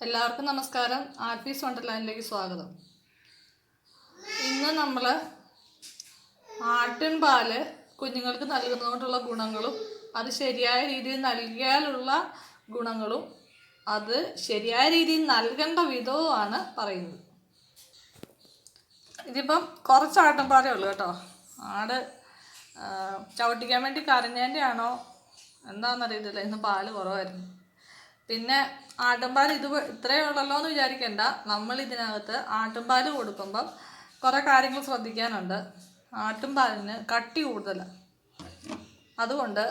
എല്ലാവർക്കും നമസ്കാരം. R P വണ്ടർലാൻഡിലേക്ക് സ്വാഗതം. ഇന്ന് നമ്മൾ ആട്ടിൻ പാൽ കുഞ്ഞുങ്ങൾക്ക് നൽകുന്നതുകൊണ്ടുള്ള ഗുണങ്ങളും അത് ശരിയായ രീതിയിൽ നൽകിയാലുള്ള ഗുണങ്ങളും അത് ശരിയായ രീതിയിൽ നൽകേണ്ട വിധവുമാണ് പറയുന്നത്. ഇതിപ്പം കുറച്ച് ആട്ടിൻപാലേ ഉള്ളൂ കേട്ടോ. ആട് ചവിട്ടിക്കാൻ വേണ്ടി കരഞ്ഞേന്റെ ആണോ എന്താണെന്നറിയത്തില്ല ഇന്ന് പാൽ കുറവായിരുന്നു. പിന്നെ ആട്ടുംപാൽ ഇത് ഇത്രയേ ഉള്ളല്ലോ എന്ന് വിചാരിക്കണ്ട. നമ്മൾ ഇതിനകത്ത് ആട്ടുംപാൽ കൊടുക്കുമ്പം കുറേ കാര്യങ്ങൾ ശ്രദ്ധിക്കാനുണ്ട്. ആട്ടുംപാലിന് കട്ടി കൂടുതൽ അതുകൊണ്ട്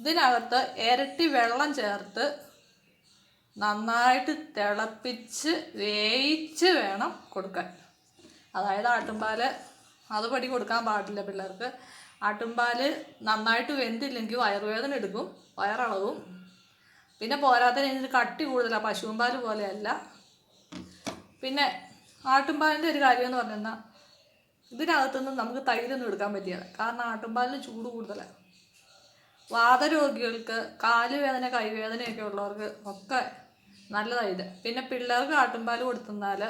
ഇതിനകത്ത് ഇരട്ടി വെള്ളം ചേർത്ത് നന്നായിട്ട് തിളപ്പിച്ച് വേയിച്ച് വേണം കൊടുക്കാൻ. അതായത് ആട്ടുംപാൽ അതുപടി കൊടുക്കാൻ പാടില്ല പിള്ളേർക്ക്. ആട്ടുംപാൽ നന്നായിട്ട് വെന്തില്ലെങ്കിൽ വയറുവേദന എടുക്കും വയറളവും. പിന്നെ പോരാത്തതിന് ഇതിന് കട്ടി കൂടുതലാണ് പശുവും പാൽ പോലെയല്ല. പിന്നെ ആട്ടുംപാലിന്റെ ഒരു കാര്യം എന്ന് പറഞ്ഞാൽ ഇതിനകത്തുനിന്ന് നമുക്ക് തൈരൊന്നും എടുക്കാൻ പറ്റില്ല. കാരണം ആട്ടുംപാലിന് ചൂട് കൂടുതലാണ് വാതരോഗികൾക്ക് കാലുവേദന കൈവേദനയൊക്കെ ഉള്ളവർക്ക് ഒക്കെ നല്ലതാണ് പിന്നെ പിള്ളേർക്ക് ആട്ടുംപാൽ കൊടുത്തുന്നാൽ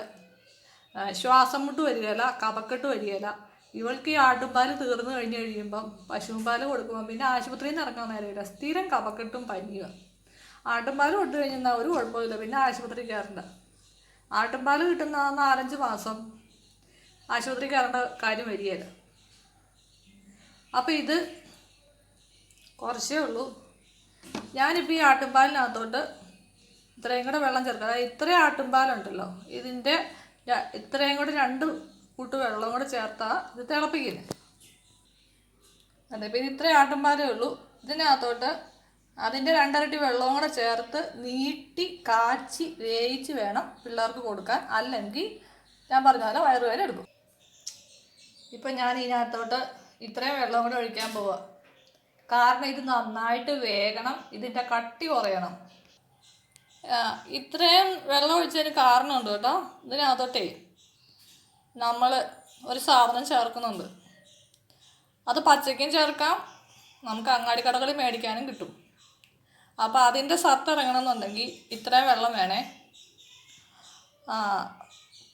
ശ്വാസം മുട്ട് വരികയില്ല കപക്കെട്ട് വരികയില്ല ഇവൾക്ക് ഈ ആട്ടുംപാൽ തീർന്നു കഴിഞ്ഞ് കഴിയുമ്പം പശുവും പാൽ കൊടുക്കുമ്പോൾ പിന്നെ ആശുപത്രിയിൽ നിന്ന് ഇറങ്ങാൻ നേരമില്ല സ്ഥിരം കപക്കെട്ടും പനിയുക ആട്ടുംപാൽ കൊടുത്തു കഴിഞ്ഞാൽ ഒരു കുഴപ്പമില്ല പിന്നെ ആശുപത്രി കയറണ്ട. ആട്ടുംപാൽ കിട്ടുന്ന നാലഞ്ച് മാസം ആശുപത്രി കയറേണ്ട കാര്യം വരികയില്ല. അപ്പോൾ ഇത് കുറച്ചേ ഉള്ളൂ. ഞാനിപ്പോൾ ഈ ആട്ടുംപാലിനകത്തോട്ട് ഇത്രയും കൂടെ വെള്ളം ചേർക്കുക അതായത് ഇത്രയും ആട്ടുംപാലുണ്ടല്ലോ. ഇതിന്റെ ഇത്രയും കൂടെ രണ്ട് കൂട്ട് വെള്ളം കൂടെ ചേർത്താൽ ഇത് തിളപ്പിക്കില്ല? അതെ ഇത് ഇത്രയും ആട്ടുംപാലേ ഉള്ളൂ. ഇതിനകത്തോട്ട് അതിന്റെ രണ്ടരട്ടി വെള്ളവും കൂടെ ചേർത്ത് നീട്ടി കാച്ചി വേവിച്ച് വേണം പിള്ളേർക്ക് കൊടുക്കാൻ. അല്ലെങ്കിൽ ഞാൻ പറഞ്ഞ പോലെ വയറുവേല എടുക്കും. ഇപ്പം ഞാൻ ഇതിനകത്തോട്ട് ഇത്രയും വെള്ളം കൂടെ ഒഴിക്കാൻ പോവാ. കാരണം ഇത് നന്നായിട്ട് വേകണം ഇതിന്റെ കട്ടി കുറയണം. ഇത്രയും വെള്ളം ഒഴിച്ചതിന് കാരണമുണ്ട് കേട്ടോ. ഇതിനകത്തോട്ടേ നമ്മൾ ഒരു സാധനം ചേർക്കുന്നുണ്ട്. അത് പച്ചയ്ക്കും ചേർക്കാം നമുക്ക് അങ്ങാടി കടകളിൽ മേടിക്കാനും കിട്ടും. അപ്പോൾ അതിന്റെ സത്ത് ഇറങ്ങണമെന്നുണ്ടെങ്കിൽ ഇത്രയും വെള്ളം വേണേ. ആ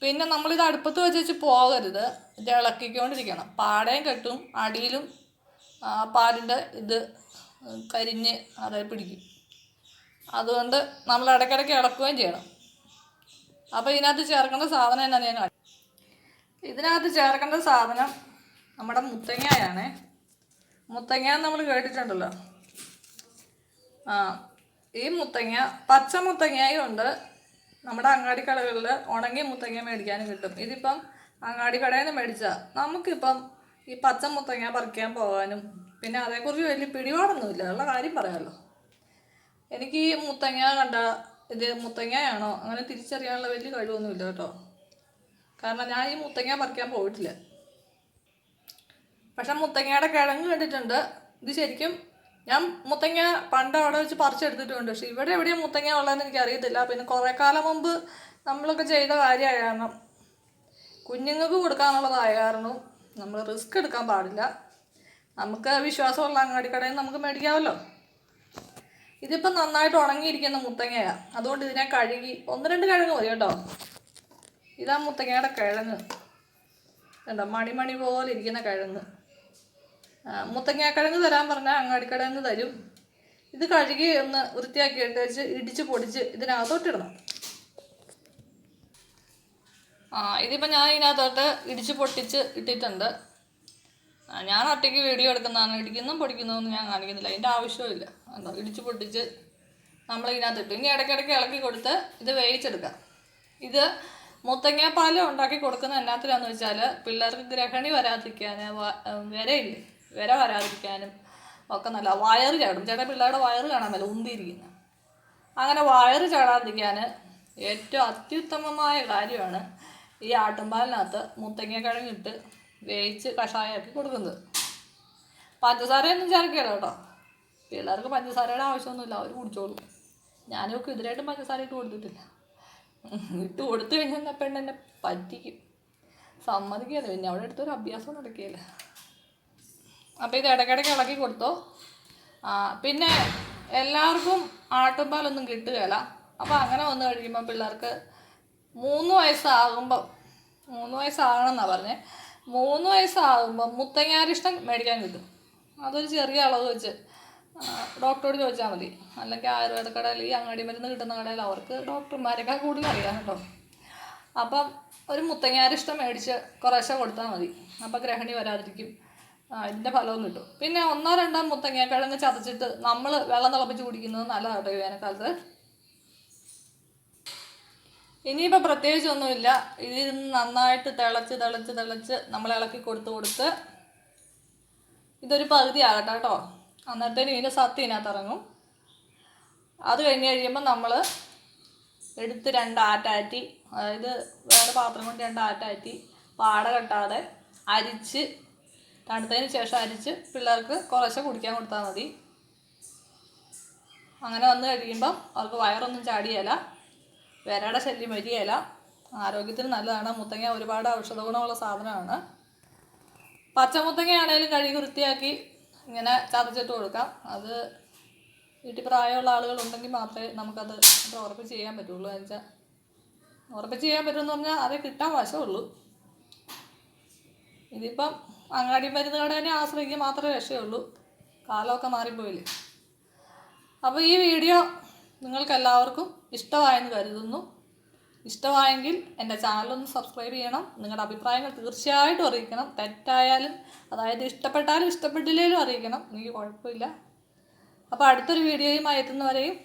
പിന്നെ നമ്മളിത് അടുപ്പത്ത് വെച്ച് വെച്ച് പോകരുത് ഇളക്കിക്കൊണ്ടിരിക്കണം. പാടയും കെട്ടും അടിയിലും പാലിന്റെ ഇത് കരിഞ്ഞ് അതായത് പിടിക്കും. അതുകൊണ്ട് നമ്മൾ ഇടയ്ക്കിടയ്ക്ക് ഇളക്കുകയും ചെയ്യണം. അപ്പോൾ ഇതിനകത്ത് ചേർക്കേണ്ട സാധനം എന്നാണ് ഞാൻ ഇതിനകത്ത് ചേർക്കേണ്ട സാധനം നമ്മുടെ മുത്തങ്ങയാണ് മുത്തങ്ങ നമ്മൾ കേട്ടിട്ടുണ്ടല്ലോ. ഈ മുത്തങ്ങ പച്ച മുത്തങ്ങയും ഉണ്ട് നമ്മുടെ അങ്ങാടി കടകളിൽ ഉണങ്ങിയ മുത്തങ്ങ മേടിക്കാനും കിട്ടും. ഇതിപ്പം അങ്ങാടി കടയിൽ നിന്ന് മേടിച്ചാൽ നമുക്കിപ്പം ഈ പച്ച മുത്തങ്ങ പറിക്കാൻ പോകാനും പിന്നെ അതേക്കുറിച്ച് വലിയ പിടിപാടൊന്നുമില്ല. ഉള്ള കാര്യം പറയാമല്ലോ എനിക്ക് ഈ മുത്തങ്ങ കണ്ട ഇത് മുത്തങ്ങയാണോ? അങ്ങനെ തിരിച്ചറിയാനുള്ള വലിയ കഴിവൊന്നുമില്ല കേട്ടോ. കാരണം ഞാൻ ഈ മുത്തങ്ങ പറിക്കാൻ പോയിട്ടില്ല. പക്ഷെ മുത്തങ്ങയുടെ കിഴങ്ങ് കണ്ടിട്ടുണ്ട്. ഇത് ശരിക്കും ഞാൻ മുത്തങ്ങ പണ്ട് അവിടെ വെച്ച് പറിച്ചെടുത്തിട്ടുണ്ട്. പക്ഷെ ഇവിടെ എവിടെയും മുത്തങ്ങ ഉള്ളതെന്ന് എനിക്ക് അറിയത്തില്ല പിന്നെ കുറേ കാലം മുമ്പ് നമ്മളൊക്കെ ചെയ്ത കാര്യമായ കാരണം കുഞ്ഞുങ്ങൾക്ക് കൊടുക്കാനുള്ളതായ കാരണം നമ്മൾ റിസ്ക് എടുക്കാൻ പാടില്ല. നമുക്ക് വിശ്വാസമുള്ള അങ്ങാടി കടയിൽ നമുക്ക് മേടിക്കാമല്ലോ. ഇതിപ്പോൾ നന്നായിട്ട് ഉണങ്ങിയിരിക്കുന്ന മുത്തങ്ങയാണ് അതുകൊണ്ട് ഇതിനെ കഴുകി ഒന്ന് രണ്ട് കിഴങ്ങ് മതി കേട്ടോ. ഇതാ മുത്തങ്ങയുടെ കിഴങ്ങ്. കണ്ടോ? മണിമണി പോലെ ഇരിക്കുന്ന കിഴങ്ങ്. മുത്തങ്ങാക്കിഴങ്ങ് തരാൻ പറഞ്ഞാൽ അങ്ങാടിക്കിഴങ്ങ് തരും. ഇത് കഴുകി ഒന്ന് വൃത്തിയാക്കി എടുത്ത് ഇടിച്ച് പൊടിച്ച് ഇതിനകത്തോട്ടിടണം ആ ഇതിപ്പോൾ ഞാൻ ഇതിനകത്തോട്ട് ഇടിച്ച് പൊട്ടിച്ച് ഇട്ടിട്ടുണ്ട്. ഞാൻ ഒറ്റയ്ക്ക് വീഡിയോ എടുക്കുന്നതാണ്. ഇടിക്കുന്നതും പൊടിക്കുന്നതൊന്നും ഞാൻ കാണിക്കുന്നില്ല. അതിന്റെ ആവശ്യമില്ല എന്താ ഇടിച്ച് പൊട്ടിച്ച് നമ്മൾ ഇതിനകത്ത് ഇട്ടു. ഇനി ഇടയ്ക്കിടയ്ക്ക് ഇളക്കി കൊടുത്ത് ഇത് വേവിച്ചെടുക്കാം. ഇത് മുത്തങ്ങാപ്പാൽ ഉണ്ടാക്കി കൊടുക്കുന്ന എന്നാത്തിലാന്ന് വെച്ചാൽ പിള്ളേർക്ക് ഗ്രഹണി വരാതിരിക്കാൻ വിരയില്ലേ? വിര വരാതിരിക്കാനും ഒക്കെ നല്ല വയറ് ചാടും. ചേട്ടാ പിള്ളേരുടെ വയറ് കാണാൻ മേല ഉന്തിയിരിക്കുന്നു. അങ്ങനെ വയറ് ചാടാതിരിക്കാൻ ഏറ്റവും അത്യുത്തമമായ കാര്യമാണ് ഈ ആട്ടുംപാലിനകത്ത് മുത്തങ്ങക്കിഴങ്ങിട്ട് വേവിച്ച് കഷായമാക്കി കൊടുക്കുന്നത്. പഞ്ചസാരയൊന്നും ചേർക്കില്ല കേട്ടോ. പിള്ളേർക്ക് പഞ്ചസാരയുടെ ആവശ്യമൊന്നുമില്ല അവർ കുടിച്ചോളും. ഞാനൊക്കെ ഇതിലായിട്ടും പഞ്ചസാര ഇട്ട് കൊടുത്തിട്ടില്ല. ഇട്ട് കൊടുത്തു കഴിഞ്ഞാൽ പെണ്ണെന്നെ പറ്റിക്കും. സമ്മതിക്കുകയല്ല പിന്നെ അവിടെ അടുത്തൊരു അഭ്യാസം നടക്കുകയില്ല അപ്പോൾ ഇത് ഇടയ്ക്കിടയ്ക്ക് ഇളക്കി കൊടുത്തോ. പിന്നെ എല്ലാവർക്കും ആട്ടുംപാലൊന്നും കിട്ടുകയില്ല. അപ്പോൾ അങ്ങനെ വന്നു കഴിയുമ്പോൾ പിള്ളേർക്ക് മൂന്ന് വയസ്സാകുമ്പോൾ മൂന്ന് വയസ്സാകണമെന്നാണ് പറഞ്ഞത് മൂന്ന് വയസ്സാകുമ്പോൾ മുത്തങ്ങാരിഷ്ടം മേടിക്കാൻ കിട്ടും. അതൊരു ചെറിയ അളവ് വെച്ച് ഡോക്ടറോട് ചോദിച്ചാൽ മതി. അല്ലെങ്കിൽ ആയുർവേദ കടയിൽ ഈ അങ്ങാടി മരുന്ന് കിട്ടുന്ന കടയിൽ അവർക്ക് ഡോക്ടർമാരെക്കാൾ കൂടുതൽ അറിയാം കേട്ടോ. അപ്പം ഒരു മുത്തങ്ങാരിഷ്ടം മേടിച്ച് കുറേശ്ശെ കൊടുത്താൽ മതി. അപ്പം ഗ്രഹണി വരാതിരിക്കും. ഇതിന്റെ ഫലവും കിട്ടും. പിന്നെ ഒന്നോ രണ്ടോ മുത്തങ്ങാക്കിഴങ്ങ് ചതച്ചിട്ട് നമ്മൾ വെള്ളം തിളപ്പിച്ച് കുടിക്കുന്നത് നല്ലതാണ് കേട്ടോ വേനൽക്കാലത്ത്. ഇനിയിപ്പോൾ പ്രത്യേകിച്ചൊന്നുമില്ല ഇതിൽ നിന്ന് നന്നായിട്ട് തിളച്ച് തിളച്ച് തിളച്ച് നമ്മൾ ഇളക്കി കൊടുത്ത് കൊടുത്ത് ഇതൊരു പകുതി ആകട്ടെ കേട്ടോ. അന്നേരത്തേനും ഇതിന്റെ സത്ത് ഇതിനകത്ത് ഇറങ്ങും. അത് കഴിഞ്ഞ് കഴിയുമ്പോൾ നമ്മൾ എടുത്ത് രണ്ട് ആറ്റാറ്റി അതായത് വേറെ പാത്രം കൊണ്ട് രണ്ട് ആറ്റാറ്റി പാട കെട്ടാതെ അരിച്ച് തണുത്തതിന് ശേഷം അരിച്ച് പിള്ളേർക്ക് കുറേശ്ശെ കുടിക്കാൻ കൊടുത്താൽ മതി. അങ്ങനെ വന്നു കഴിയുമ്പം അവർക്ക് വയറൊന്നും ചാടിയല്ല വിരയുടെ ശല്യം വരികയില്ല ആരോഗ്യത്തിന് നല്ലതാണ്. മുത്തങ്ങ ഒരുപാട് ഔഷധ ഗുണമുള്ള സാധനമാണ്. പച്ചമുത്തങ്ങയാണേലും കഴുകി വൃത്തിയാക്കി ഇങ്ങനെ ചതച്ചിട്ട് കൊടുക്കാം. അത് വീട്ടിൽ പ്രായമുള്ള ആളുകളുണ്ടെങ്കിൽ മാത്രമേ നമുക്കത് ഉറപ്പിച്ച് ചെയ്യാൻ പറ്റുള്ളൂ. എന്ന് വെച്ചാൽ ഉറപ്പിച്ച് ചെയ്യാൻ പറ്റുമെന്ന് പറഞ്ഞാൽ അതേ കിട്ടാൻ വശമുള്ളൂ. ഇതിപ്പം അങ്ങാടി മരുന്ന് കടേനെ ആശ്രയിക്കുക മാത്രമേ രക്ഷയുള്ളൂ. കാലമൊക്കെ മാറിപ്പോയില്ലേ? അപ്പോൾ ഈ വീഡിയോ നിങ്ങൾക്ക് എല്ലാവർക്കും ഇഷ്ടമായെന്ന് കരുതുന്നു. ഇഷ്ടമായെങ്കിൽ എന്റെ ചാനലൊന്ന് സബ്സ്ക്രൈബ് ചെയ്യണം. നിങ്ങളുടെ അഭിപ്രായങ്ങൾ തീർച്ചയായിട്ടും അറിയിക്കണം. തെറ്റായാലും അതായത് ഇഷ്ടപ്പെട്ടാലും ഇഷ്ടപ്പെട്ടില്ലെങ്കിലും അറിയിക്കണം. എനിക്ക് കുഴപ്പമില്ല. അപ്പോൾ അടുത്തൊരു വീഡിയോയുമായി എത്തുന്നവരെയും